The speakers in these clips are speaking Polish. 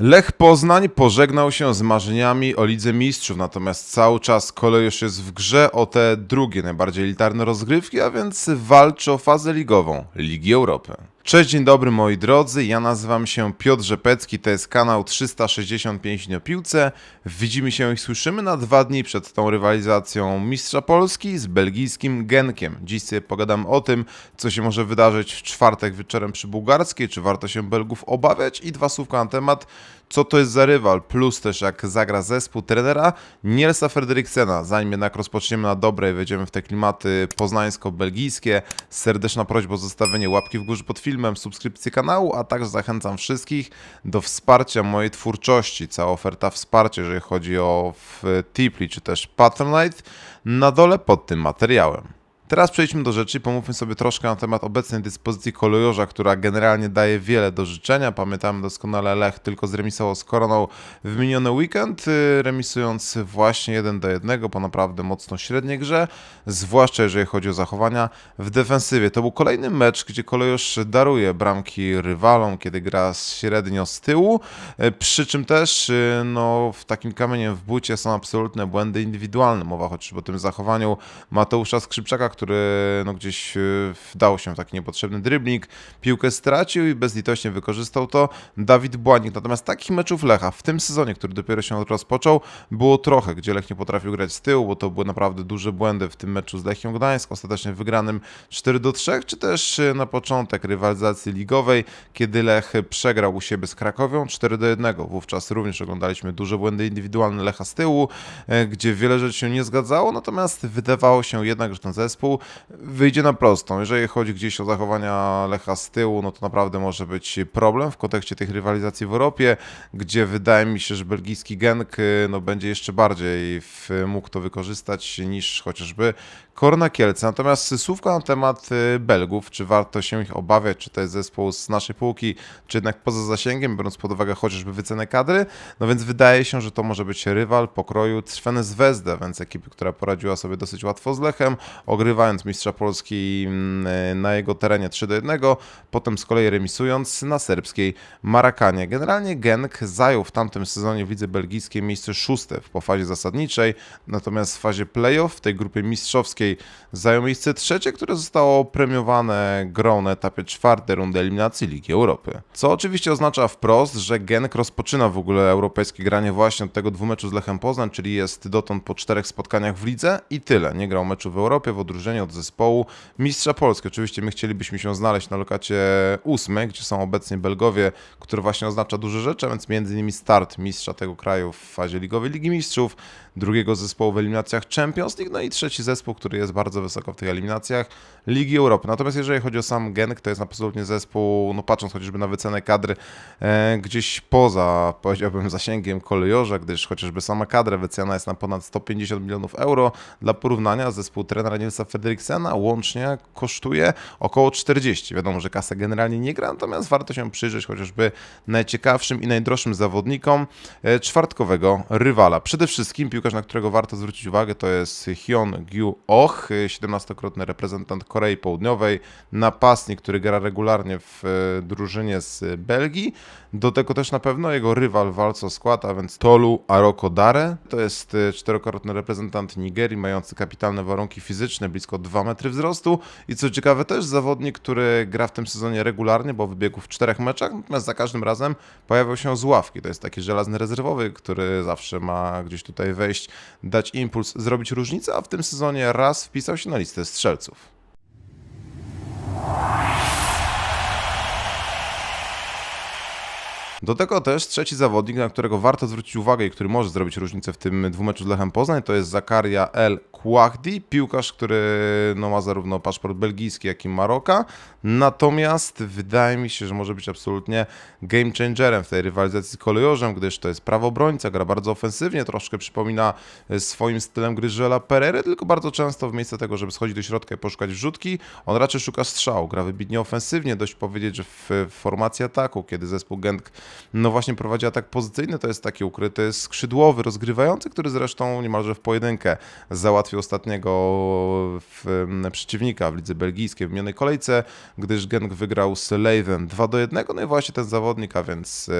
Lech Poznań pożegnał się z marzeniami o Lidze Mistrzów, natomiast cały czas kolejusz jest w grze o te drugie, najbardziej elitarne rozgrywki, a więc walczy o fazę ligową Ligi Europy. Cześć, dzień dobry moi drodzy, ja nazywam się Piotr Rzepecki, to jest kanał 365 dni o piłce. Widzimy się i słyszymy na dwa dni przed tą rywalizacją Mistrza Polski z belgijskim Genkiem. Dziś sobie pogadam o tym, co się może wydarzyć w czwartek wieczorem przy Bułgarskiej, czy warto się Belgów obawiać i dwa słówka na temat, co to jest za rywal, plus też jak zagra zespół trenera Nielsa Frederiksena. Zanim jednak rozpoczniemy na dobre i wejdziemy w te klimaty poznańsko-belgijskie, serdeczna prośba o zostawienie łapki w górze pod filmem, subskrypcji kanału, a także zachęcam wszystkich do wsparcia mojej twórczości. Cała oferta wsparcia, jeżeli chodzi o Tipli czy też Patronite, na dole pod tym materiałem. Teraz przejdźmy do rzeczy i pomówmy sobie troszkę na temat obecnej dyspozycji kolejorza, która generalnie daje wiele do życzenia. Pamiętamy doskonale Lech tylko zremisował z Koroną w miniony weekend, y, remisując właśnie 1 do 1 po naprawdę mocno średniej grze, zwłaszcza jeżeli chodzi o zachowania w defensywie. To był kolejny mecz, gdzie kolejorz daruje bramki rywalom, kiedy gra średnio z tyłu, y, przy czym też y, no, w takim kamieniem w bucie są absolutne błędy indywidualne. Mowa chociażby o tym zachowaniu Mateusza Skrzypczaka, który no, gdzieś y, wdał się w taki niepotrzebny dribbling, piłkę stracił i bezlitośnie wykorzystał to Dawid Błanik. Natomiast takich meczów Lecha w tym sezonie, który dopiero się rozpoczął, było trochę, gdzie Lech nie potrafił grać z tyłu, bo to były naprawdę duże błędy w tym meczu z Lechią Gdańsk, ostatecznie wygranym 4 do 3, czy też y, na początek rywalizacji ligowej, kiedy Lech przegrał u siebie z Krakowią 4 do 1. Wówczas również oglądaliśmy duże błędy indywidualne Lecha z tyłu, e, gdzie wiele rzeczy się nie zgadzało, natomiast wydawało się jednak, że ten zespół wyjdzie na prostą. Jeżeli chodzi gdzieś o zachowania Lecha z tyłu, no to naprawdę może być problem w kontekście tych rywalizacji w Europie, gdzie wydaje mi się, że belgijski Genk y, no, będzie jeszcze bardziej mógł to wykorzystać niż chociażby Korna Kielce. Natomiast słówko na temat y, Belgów, czy warto się ich obawiać, czy to jest zespół z naszej półki, czy jednak poza zasięgiem, biorąc pod uwagę chociażby wycenę kadry, no więc wydaje się, że to może być rywal pokroju Trweny Zvezda, więc ekipy, która poradziła sobie dosyć łatwo z Lechem, ogrywając mistrza Polski mm, na jego terenie 3 do 1, potem z kolei remisując na serbskiej Marakanie. Generalnie Genk zajął w tamtym sezonie w lidze belgijskiej miejsce szóste po fazie zasadniczej, natomiast w fazie playoff w tej grupie mistrzowskiej zajął miejsce trzecie, które zostało premiowane grą na etapie czwartej rundy eliminacji Ligi Europy. Co oczywiście oznacza wprost, że Genk rozpoczyna w ogóle europejskie granie właśnie od tego dwumeczu z Lechem Poznań, czyli jest dotąd po czterech spotkaniach w lidze i tyle. Nie grał meczu w Europie w odróżnieniu od zespołu Mistrza Polski. Oczywiście my chcielibyśmy się znaleźć na lokacie ósmej, gdzie są obecnie Belgowie, który właśnie oznacza duże rzeczy, więc między innymi start mistrza tego kraju w fazie ligowej Ligi Mistrzów, drugiego zespołu w eliminacjach Champions League, no i trzeci zespół, który jest bardzo wysoko w tych eliminacjach Ligi Europy. Natomiast jeżeli chodzi o sam Genk, to jest absolutnie zespół, no patrząc chociażby na wycenę kadry, e, gdzieś poza, powiedziałbym, zasięgiem kolejorza, gdyż chociażby sama kadra wycena jest na ponad 150 milionów euro. Dla porównania zespół trenera Nielsa Fredriksena łącznie kosztuje około 40. Wiadomo, że kasa generalnie nie gra, natomiast warto się przyjrzeć chociażby najciekawszym i najdroższym zawodnikom e, czwartkowego rywala. Przede wszystkim piłkarz, na którego warto zwrócić uwagę, to jest Hyun Gyu Och, e, 17-krotny reprezentant Korei Południowej, napastnik, który gra regularnie w e, drużynie z Belgii. Do tego też na pewno jego rywal w walce o skład, a więc Tolu Aroko Dare. To jest e, czterokrotny reprezentant Nigerii, mający kapitalne warunki fizyczne, blisko 2 metry wzrostu. I co ciekawe, też zawodnik, który gra w tym sezonie regularnie, bo wybiegł w czterech meczach, natomiast za każdym razem pojawiał się z ławki. To jest taki żelazny rezerwowy, który zawsze ma gdzieś tutaj wejść, dać impuls, zrobić różnicę, a w tym sezonie raz wpisał się na listę strzelców. Do tego też trzeci zawodnik, na którego warto zwrócić uwagę i który może zrobić różnicę w tym dwumeczu z Lechem Poznań, to jest Zakaria El Kouahdi, piłkarz, który no, ma zarówno paszport belgijski, jak i Maroka. Natomiast wydaje mi się, że może być absolutnie game changerem w tej rywalizacji z kolejorzem, gdyż to jest prawobrońca, gra bardzo ofensywnie, troszkę przypomina e, swoim stylem gry Joela Perery, tylko bardzo często w miejsce tego, żeby schodzić do środka i poszukać wrzutki, on raczej szuka strzału, gra wybitnie ofensywnie, dość powiedzieć, że w w formacji ataku, kiedy zespół Genk no właśnie prowadzi atak pozycyjny, to jest taki ukryty skrzydłowy, rozgrywający, który zresztą niemalże w pojedynkę załatwił ostatniego w, przeciwnika w lidze belgijskiej w minionej kolejce, gdyż Genk wygrał z Leuven 2 do 1, no i właśnie ten zawodnik, a więc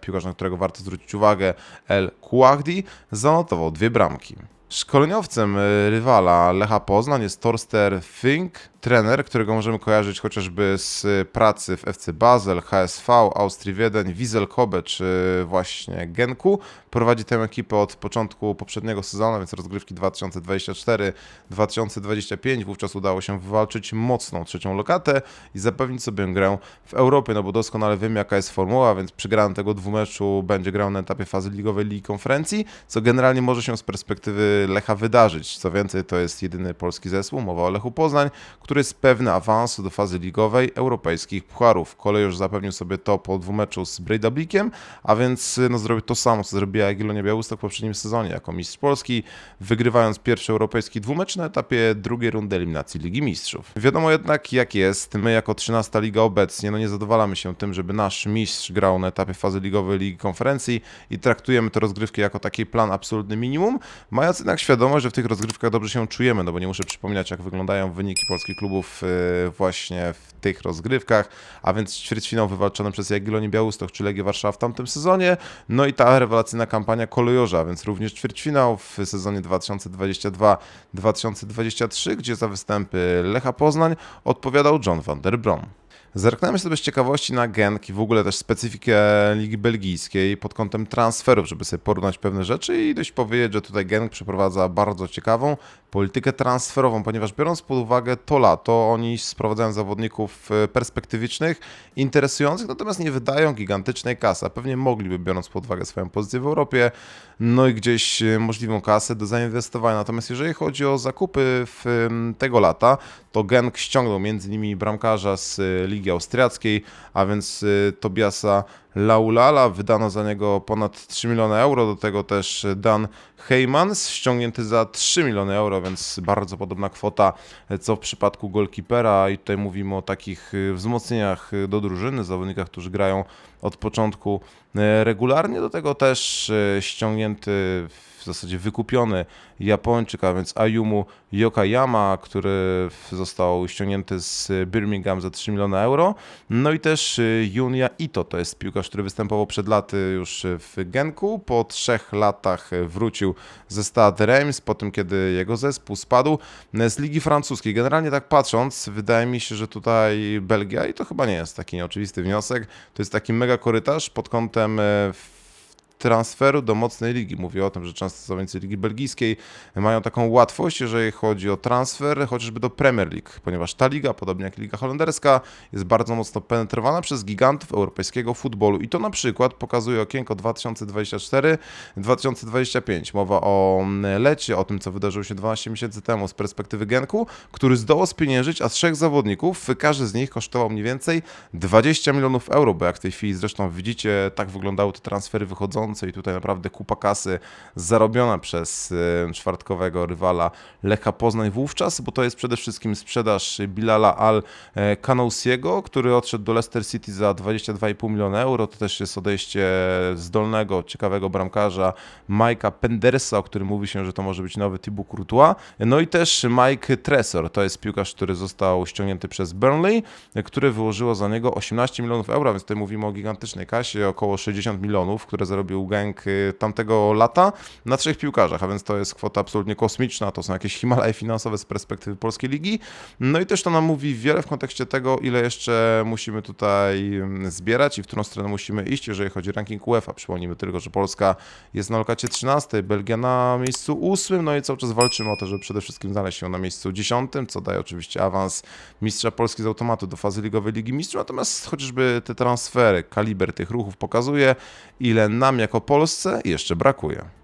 piłkarz, na którego warto zwrócić uwagę, El Kouagdi, zanotował dwie bramki. Szkoleniowcem y, rywala Lecha Poznań jest Torster Fink, trener, którego możemy kojarzyć chociażby z pracy w FC Basel, HSV, Austrii Wiedeń, Wiesel Kobe czy właśnie Genku. Prowadzi tę ekipę od początku poprzedniego sezonu, więc rozgrywki 2024-2025. Wówczas udało się wywalczyć mocną trzecią lokatę i zapewnić sobie grę w Europie, no bo doskonale wiem jaka jest formuła, więc przy graniu tego dwumeczu będzie grał na etapie fazy ligowej Ligi Konferencji, co generalnie może się z perspektywy Lecha wydarzyć. Co więcej, to jest jedyny polski zespół, mowa o Lechu Poznań, który jest pewny awansu do fazy ligowej europejskich pucharów. Kolej już zapewnił sobie to po dwumeczu z Breidablikiem, a więc no, zrobił to samo, co zrobiła Jagiellonia Białystok w poprzednim sezonie jako mistrz Polski, wygrywając pierwszy europejski dwumecz na etapie drugiej rundy eliminacji Ligi Mistrzów. Wiadomo jednak jak jest, my jako 13 liga obecnie no nie zadowalamy się tym, żeby nasz mistrz grał na etapie fazy ligowej Ligi Konferencji i traktujemy te rozgrywki jako taki plan absolutny minimum, mając jednak świadomość, że w tych rozgrywkach dobrze się czujemy, no bo nie muszę przypominać jak wyglądają wyniki polskich klubów y, właśnie w tych rozgrywkach, a więc ćwierćfinał wywalczony przez Jagiellonię Białystok czy Legię Warszawa w tamtym sezonie, no i ta rewelacyjna kampania kolejorza, więc również ćwierćfinał w sezonie 2022-2023, gdzie za występy Lecha Poznań odpowiadał John van der Brom. Zerknąłem sobie z ciekawości na Genk i w ogóle też specyfikę Ligi Belgijskiej pod kątem transferów, żeby sobie porównać pewne rzeczy i dość powiedzieć, że tutaj Genk przeprowadza bardzo ciekawą politykę transferową, ponieważ biorąc pod uwagę to lato, oni sprowadzają zawodników e, perspektywicznych, interesujących, natomiast nie wydają gigantycznej kasy, a pewnie mogliby, biorąc pod uwagę swoją pozycję w Europie, no i gdzieś e, możliwą kasę do zainwestowania. Natomiast jeżeli chodzi o zakupy w tego lata, to Genk ściągnął między bramkarza z e, Ligi Austriackiej, a więc Tobiasa Laulala, wydano za niego ponad 3 miliony euro, do tego też Dan Heymans, ściągnięty za 3 miliony euro, więc bardzo podobna kwota co w przypadku golkipera. I tutaj mówimy o takich wzmocnieniach do drużyny, zawodnikach, którzy grają od początku regularnie, do tego też ściągnięty w zasadzie wykupiony Japończyk, a więc Ayumu Yokayama, który został ściągnięty z Birmingham za 3 miliony euro. No i też Junia Ito, to jest piłkarz, który występował przed laty już w Genku. Po trzech latach wrócił ze Stade Reims, po tym kiedy jego zespół spadł z Ligi Francuskiej. Generalnie tak patrząc, wydaje mi się, że tutaj Belgia, i to chyba nie jest taki nieoczywisty wniosek, to jest taki mega korytarz pod kątem transferu do mocnej ligi. Mówię o tym, że często zawodnicy ligi belgijskiej mają taką łatwość, jeżeli chodzi o transfer, chociażby do Premier League, ponieważ ta liga, podobnie jak liga holenderska, jest bardzo mocno penetrowana przez gigantów europejskiego futbolu. I to na przykład pokazuje okienko 2024-2025. Mowa o lecie, o tym, co wydarzyło się 12 miesięcy temu z perspektywy Genku, który zdołał spieniężyć, a trzech zawodników, każdy z nich kosztował mniej więcej 20 milionów euro, bo jak w tej chwili zresztą widzicie, tak wyglądały te transfery wychodzące i tutaj naprawdę kupa kasy zarobiona przez e, czwartkowego rywala Lecha Poznań wówczas, bo to jest przede wszystkim sprzedaż Bilala Al-Kanousiego, który odszedł do Leicester City za 22,5 miliona euro. To też jest odejście zdolnego, ciekawego bramkarza Mike'a Pendersa, o którym mówi się, że to może być nowy Thibaut Courtois. No i też Mike Tresor, to jest piłkarz, który został ściągnięty przez Burnley, które wyłożyło za niego 18 milionów euro, więc tutaj mówimy o gigantycznej kasie, około 60 milionów, które zarobił był gang y, tamtego lata na trzech piłkarzach, a więc to jest kwota absolutnie kosmiczna, to są jakieś Himalaje finansowe z perspektywy polskiej ligi. No i też to nam mówi wiele w kontekście tego, ile jeszcze musimy tutaj mm, zbierać i w którą stronę musimy iść, jeżeli chodzi o ranking UEFA. Przypomnijmy tylko, że Polska jest na lokacie 13, Belgia na miejscu 8, no i cały czas walczymy o to, żeby przede wszystkim znaleźć się na miejscu 10, co daje oczywiście awans mistrza Polski z automatu do fazy ligowej Ligi Mistrzów, natomiast chociażby te transfery, kaliber tych ruchów pokazuje, ile nam jak jako Polsce jeszcze brakuje.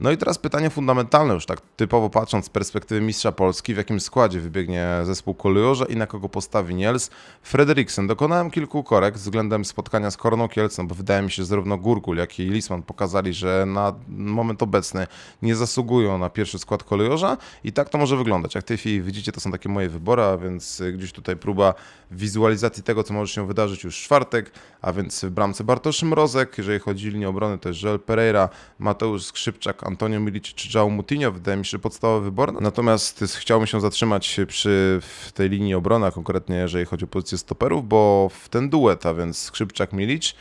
No i teraz pytanie fundamentalne, już tak typowo patrząc z perspektywy mistrza Polski, w jakim składzie wybiegnie zespół kolejorza i na kogo postawi Niels. Frederiksen. Dokonałem kilku korekt względem spotkania z Korną Kielcem, bo wydaje mi się, że zarówno Gurgul, jak i Lisman pokazali, że na moment obecny nie zasługują na pierwszy skład kolejorza i tak to może wyglądać. Jak w tej chwili widzicie, to są takie moje wybory, a więc gdzieś tutaj próba wizualizacji tego, co może się wydarzyć już w czwartek, a więc w bramce Bartosz Mrozek, jeżeli chodzi o linię obrony, to jest Joel Pereira, Mateusz Skrzypczak, Antonio Milic czy João Moutinho, wydaje mi się, że podstawowy wybór. Natomiast chciałbym się zatrzymać przy tej linii obrony, a konkretnie jeżeli chodzi o pozycję stoperów, bo w ten duet, a więc Skrzypczak Milic, e,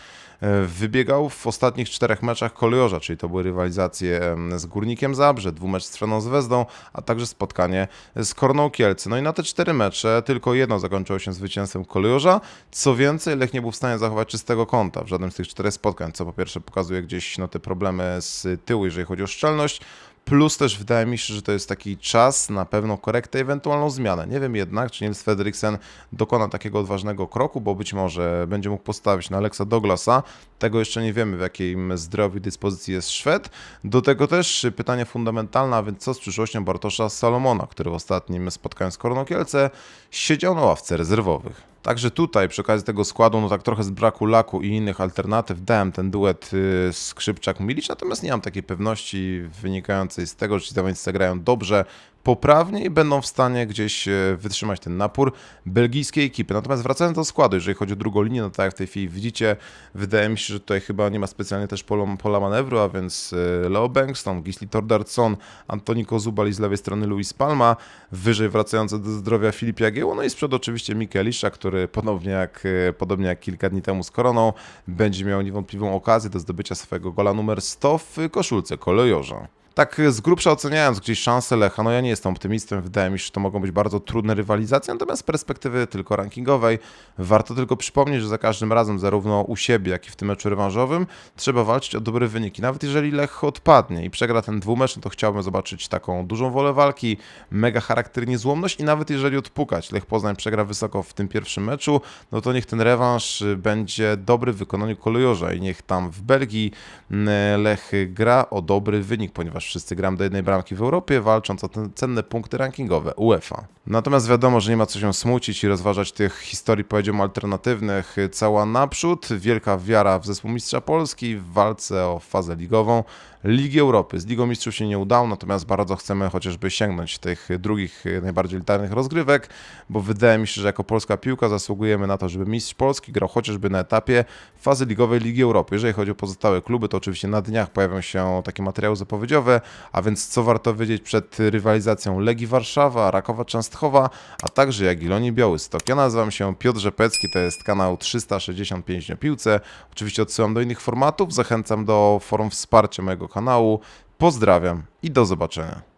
wybiegał w ostatnich czterech meczach kolejorza, czyli to były rywalizacje z Górnikiem Zabrze, dwumecz z Treną Zvezdą, a także spotkanie z Korną Kielce. No i na te cztery mecze tylko jedno zakończyło się zwycięstwem kolejorza. Co więcej, Lech nie był w stanie zachować czystego kąta w żadnym z tych czterech spotkań, co po pierwsze pokazuje gdzieś no, te problemy z tyłu, jeżeli chodzi o szczelność, Plus też wydaje mi się, że to jest taki czas na pewną korektę, ewentualną zmianę. Nie wiem jednak, czy Niels Frederiksen dokona takiego odważnego kroku, bo być może będzie mógł postawić na Alexa Douglasa. Tego jeszcze nie wiemy, w jakim zdrowiu dyspozycji jest Szwed. Do tego też pytanie fundamentalne, a więc co z przyszłością Bartosza Salomona, który w ostatnim spotkaniu z Korną Kielce siedział na ławce rezerwowych. Także tutaj przy okazji tego składu, no tak trochę z braku laku i innych alternatyw dałem ten duet y, Skrzypczak-Milic, natomiast nie mam takiej pewności wynikającej z tego, że ci zawodnicy grają dobrze, poprawnie i będą w stanie gdzieś e, wytrzymać ten napór belgijskiej ekipy. Natomiast wracając do składu, jeżeli chodzi o drugą linię, no tak jak w tej chwili widzicie, wydaje mi się, że tutaj chyba nie ma specjalnie też pola, pola manewru, a więc e, Leo Bankston, Gisli Tordarson, Antoni Kozubal i z lewej strony Luis Palma, wyżej wracający do zdrowia Filip Jagiełło, no i z przodu oczywiście Mikelisza, który podobnie jak, e, podobnie jak kilka dni temu z Koroną, będzie miał niewątpliwą okazję do zdobycia swojego gola numer 100 w koszulce kolejorza. Tak z grubsza oceniając gdzieś szanse Lecha, no ja nie jestem optymistą, wydaje mi się, że to mogą być bardzo trudne rywalizacje, natomiast z perspektywy tylko rankingowej warto tylko przypomnieć, że za każdym razem zarówno u siebie, jak i w tym meczu rewanżowym trzeba walczyć o dobre wyniki. Nawet jeżeli Lech odpadnie i przegra ten dwumecz, no to chciałbym zobaczyć taką dużą wolę walki, mega charakter, niezłomność i nawet jeżeli odpukać, Lech Poznań przegra wysoko w tym pierwszym meczu, no to niech ten rewanż będzie dobry w wykonaniu kolejorza i niech tam w Belgii mm, Lech gra o dobry wynik, ponieważ wszyscy gramy do jednej bramki w Europie, walcząc o te cenne punkty rankingowe UEFA. Natomiast wiadomo, że nie ma co się smucić i rozważać tych historii, powiedziałbym, alternatywnych. Cała naprzód, wielka wiara w zespół Mistrza Polski w walce o fazę ligową. Ligi Europy. Z Ligą Mistrzów się nie udało, natomiast bardzo chcemy chociażby sięgnąć tych drugich, najbardziej elitarnych rozgrywek, bo wydaje mi się, że jako polska piłka zasługujemy na to, żeby Mistrz Polski grał chociażby na etapie fazy ligowej Ligi Europy. Jeżeli chodzi o pozostałe kluby, to oczywiście na dniach pojawią się takie materiały zapowiedziowe, a więc co warto wiedzieć przed rywalizacją Legii Warszawa, Rakowa Częstochowa, a także Jagiellonii Białystok. Ja nazywam się Piotr Rzepecki, to jest kanał 365 na piłce. Oczywiście odsyłam do innych formatów, zachęcam do forum wsparcia mojego kanału. Pozdrawiam i do zobaczenia.